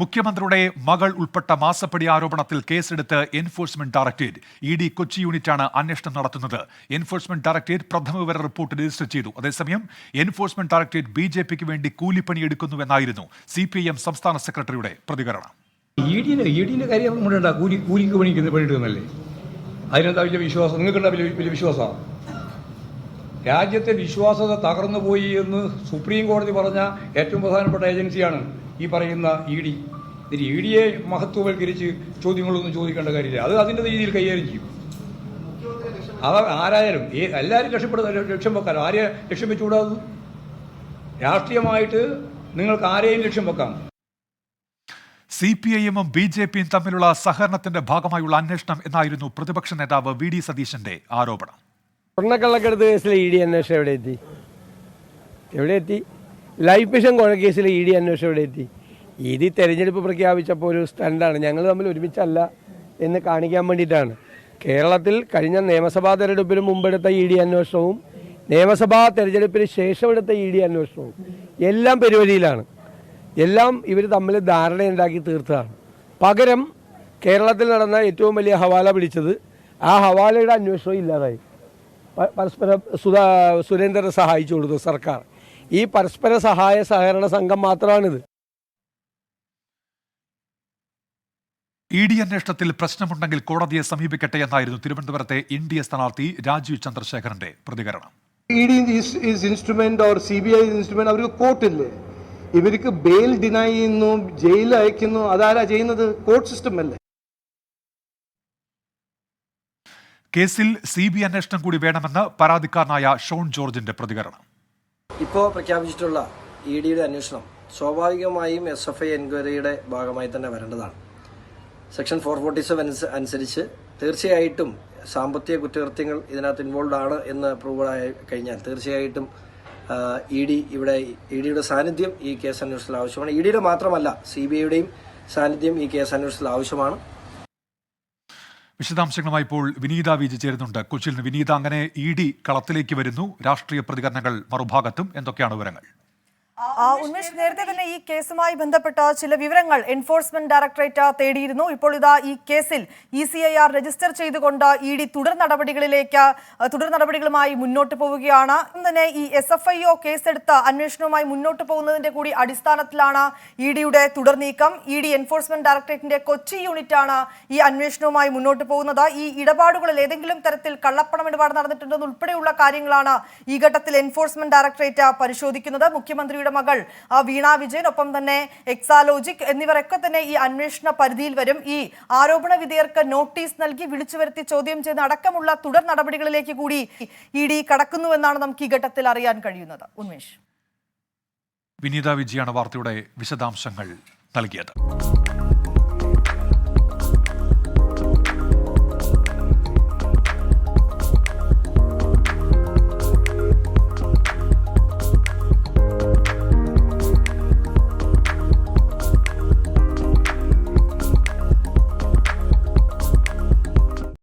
മുഖ്യമന്ത്രിയുടെ മകൾ ഉൾപ്പെട്ട മാസപ്പടി ആരോപണത്തിൽ കേസെടുത്ത് enforcement directorate E D Kochi യൂണിറ്റാണ് അന്വേഷണം നടത്തുന്നത്. എൻഫോഴ്സ്മെന്റ് ഡയറക്ടറേറ്റ് പ്രഥമ വിവര റിപ്പോർട്ട് രജിസ്റ്റർ ചെയ്തു. അതേസമയം എൻഫോഴ്സ്മെന്റ് ഡയറക്ടറേറ്റ് ബി ജെ പിക്ക് വേണ്ടി കൂലിപ്പണിയെടുക്കുന്നുവെന്നായിരുന്നു സി പി എം സംസ്ഥാന സെക്രട്ടറിയുടെ പ്രതികരണം. കാര്യം കൂലിക്ക് അതിനെന്താ വലിയ വിശ്വാസം? നിങ്ങൾക്കുണ്ടാ വലിയ വിശ്വാസമാണ് രാജ്യത്തെ വിശ്വാസത തകർന്നു പോയി എന്ന് സുപ്രീം കോടതി പറഞ്ഞ ഏറ്റവും പ്രധാനപ്പെട്ട ഏജൻസിയാണ് ഈ പറയുന്ന ഇ ഡി. ഇതിന് ഇ ഡിയെ മഹത്വവൽക്കരിച്ച് ചോദ്യങ്ങളൊന്നും ചോദിക്കേണ്ട കാര്യമില്ല. അത് അതിന്റെ രീതിയിൽ കൈകാര്യം ചെയ്യും. അത് ആരായാലും എല്ലാവരും രക്ഷപ്പെടുന്ന ലക്ഷ്യം വെക്കാലോ ആരെ ലക്ഷ്യം വെച്ചുകൂടാതെ രാഷ്ട്രീയമായിട്ട് നിങ്ങൾക്ക് ആരെയും ലക്ഷ്യം വെക്കാം. സി പി ഐ എമ്മും ബി ജെ പിയും തമ്മിലുള്ള സഹകരണത്തിന്റെ ഭാഗമായുള്ള അന്വേഷണം എന്നായിരുന്നു പ്രതിപക്ഷ നേതാവ് വി ഡി സതീശന്റെ ആരോപണം. സ്വർണക്കള്ളക്കടത്ത് കേസിലെ ഇ ഡി അന്വേഷണം എവിടെ എത്തി? എവിടെ എത്തി? ലൈഫ് മിഷൻ കേസിലെ ഇ ഡി അന്വേഷണം എവിടെ എത്തി? ഇത് തെരഞ്ഞെടുപ്പ് പ്രഖ്യാപിച്ചപ്പോൾ ഒരു സ്റ്റണ്ടാണ് ഞങ്ങൾ തമ്മിൽ ഒരുമിച്ചല്ല എന്ന് കാണിക്കാൻ വേണ്ടിയിട്ടാണ്. കേരളത്തിൽ കഴിഞ്ഞ നിയമസഭാ തെരഞ്ഞെടുപ്പിന് മുമ്പെടുത്ത ഇ ഡി അന്വേഷണവും നിയമസഭാ തെരഞ്ഞെടുപ്പിന് ശേഷം എടുത്ത ഇ ഡി അന്വേഷണവും എല്ലാം പരിപാടിയിലാണ് എല്ലാം ഇവർ തമ്മിൽ ധാരണയുണ്ടാക്കി തീർത്തതാണ്. പകരം കേരളത്തിൽ നടന്ന ഏറ്റവും വലിയ ഹവാല പിടിച്ചത് ആ ഹവാലയുടെ അന്വേഷണം ഇല്ലാതായി. പരസ്പരം സുധാ സുരേന്ദ്രനെ സഹായിച്ചു കൊടുത്തു സർക്കാർ. ഈ പരസ്പര സഹായ സഹകരണ സംഘം മാത്രമാണിത്. ഇ ഡി അന്വേഷണത്തിൽ പ്രശ്നമുണ്ടെങ്കിൽ കോടതിയെ സമീപിക്കട്ടെ എന്നായിരുന്നു തിരുവനന്തപുരത്തെ എൻ ഡി എ സ്ഥാനാർത്ഥി രാജീവ് ചന്ദ്രശേഖരന്റെ പ്രതികരണം. E D instrument or C B I instrument അവർക്ക് കോർട്ടില്ലേ ഇവർക്ക് ബെയിൽ ഡിനൈ ചെയ്യുന്നു ജയിലിൽ അയക്കുന്നു അതാരാ ചെയ്യുന്നത്? കോർട്ട് സിസ്റ്റം അല്ലേ? കേസിൽ സി ബി അന്വേഷണം കൂടി വേണമെന്ന് പരാതിക്കാരനായ ഷോൺ ജോർജിന്റെ പ്രതികരണം. ഇപ്പോൾ പ്രഖ്യാപിച്ചിട്ടുള്ള ഇ ഡിയുടെ അന്വേഷണം സ്വാഭാവികമായും എസ് എഫ് ഐ എൻക്വയറിയുടെ ഭാഗമായി തന്നെ വരേണ്ടതാണ്. സെക്ഷൻ ഫോർ ഫോർട്ടി സെവൻ അനുസരിച്ച് തീർച്ചയായിട്ടും സാമ്പത്തിക കുറ്റകൃത്യങ്ങൾ ഇതിനകത്ത് ഇൻവോൾവ് ആണ് എന്ന് പ്രൂവ് ആയി കഴിഞ്ഞാൽ തീർച്ചയായിട്ടും ഇ ഡി ഇവിടെ ഇ ഡിയുടെ സാന്നിധ്യം ഈ കേസ് അന്വേഷണത്തിൽ ആവശ്യമാണ്. ഇ ഡിയുടെ മാത്രമല്ല സി ബി ഐയുടെയും സാന്നിധ്യം ഈ കേസ് അന്വേഷണത്തിൽ ആവശ്യമാണ്. വിശദാംശങ്ങളുമായി ഇപ്പോൾ വിനീത വിജി ചേരുന്നുണ്ട്. കൊച്ചിയിൽ നിന്ന് വിനീത അങ്ങനെ ഇ ഡി കളത്തിലേക്ക് വരുന്നു. രാഷ്ട്രീയ പ്രതികരണങ്ങൾ മറുഭാഗത്തും. എന്തൊക്കെയാണ് വിവരങ്ങൾ? ഉന്മേഷ് നേരത്തെ തന്നെ ഈ കേസുമായി ബന്ധപ്പെട്ട ചില വിവരങ്ങൾ എൻഫോഴ്സ്മെന്റ് ഡയറക്ടറേറ്റ് തേടിയിരുന്നു. ഇപ്പോൾ ഇതാ ഈ കേസിൽ E C I R register ചെയ്തുകൊണ്ട് ഇ ഡി തുടർ നടപടികളിലേക്ക് തുടർ നടപടികളുമായി മുന്നോട്ട് പോവുകയാണ്. തന്നെ ഈ എസ് എഫ് ഐ ഒ കേസെടുത്ത് അന്വേഷണവുമായി മുന്നോട്ട് പോകുന്നതിന്റെ കൂടി അടിസ്ഥാനത്തിലാണ് ഇ ഡിയുടെ തുടർ നീക്കം. ഇ ഡി എൻഫോഴ്സ്മെന്റ് ഡയറക്ടറേറ്റിന്റെ കൊച്ചി യൂണിറ്റാണ് ഈ അന്വേഷണവുമായി മുന്നോട്ട് പോകുന്നത്. ഈ ഇടപാടുകളിൽ ഏതെങ്കിലും തരത്തിൽ കള്ളപ്പണം ഇടപാട് നടന്നിട്ടുണ്ടെന്ന് ഉൾപ്പെടെയുള്ള കാര്യങ്ങളാണ് ഈ ഘട്ടത്തിൽ എൻഫോഴ്സ്മെന്റ് ഡയറക്ടറേറ്റ് പരിശോധിക്കുന്നത്. മുഖ്യമന്ത്രിയുടെ മകൾ ആ, വീണ വിജയൻ ഒപ്പം തന്നെ എക്സാലോജിക് എന്നിവരൊക്കെ തന്നെ ഈ അന്വേഷണ പരിധിയിൽ വരും. ഈ ആരോപണ വിധേയർക്ക് നോട്ടീസ് നൽകി വിളിച്ചു വരുത്തി ചോദ്യം ചെയ്യുന്ന അടക്കമുള്ള തുടർ നടപടികളിലേക്ക് കൂടി ഇ ഡി കടക്കുന്നുവെന്നാണ് നമുക്ക് ഈ ഘട്ടത്തിൽ അറിയാൻ കഴിയുന്നത്. ഉന്മേഷ്. വിനീത വിജയാണ് വാർത്തയുടെ വിശദാംശങ്ങൾ നൽകിയത്.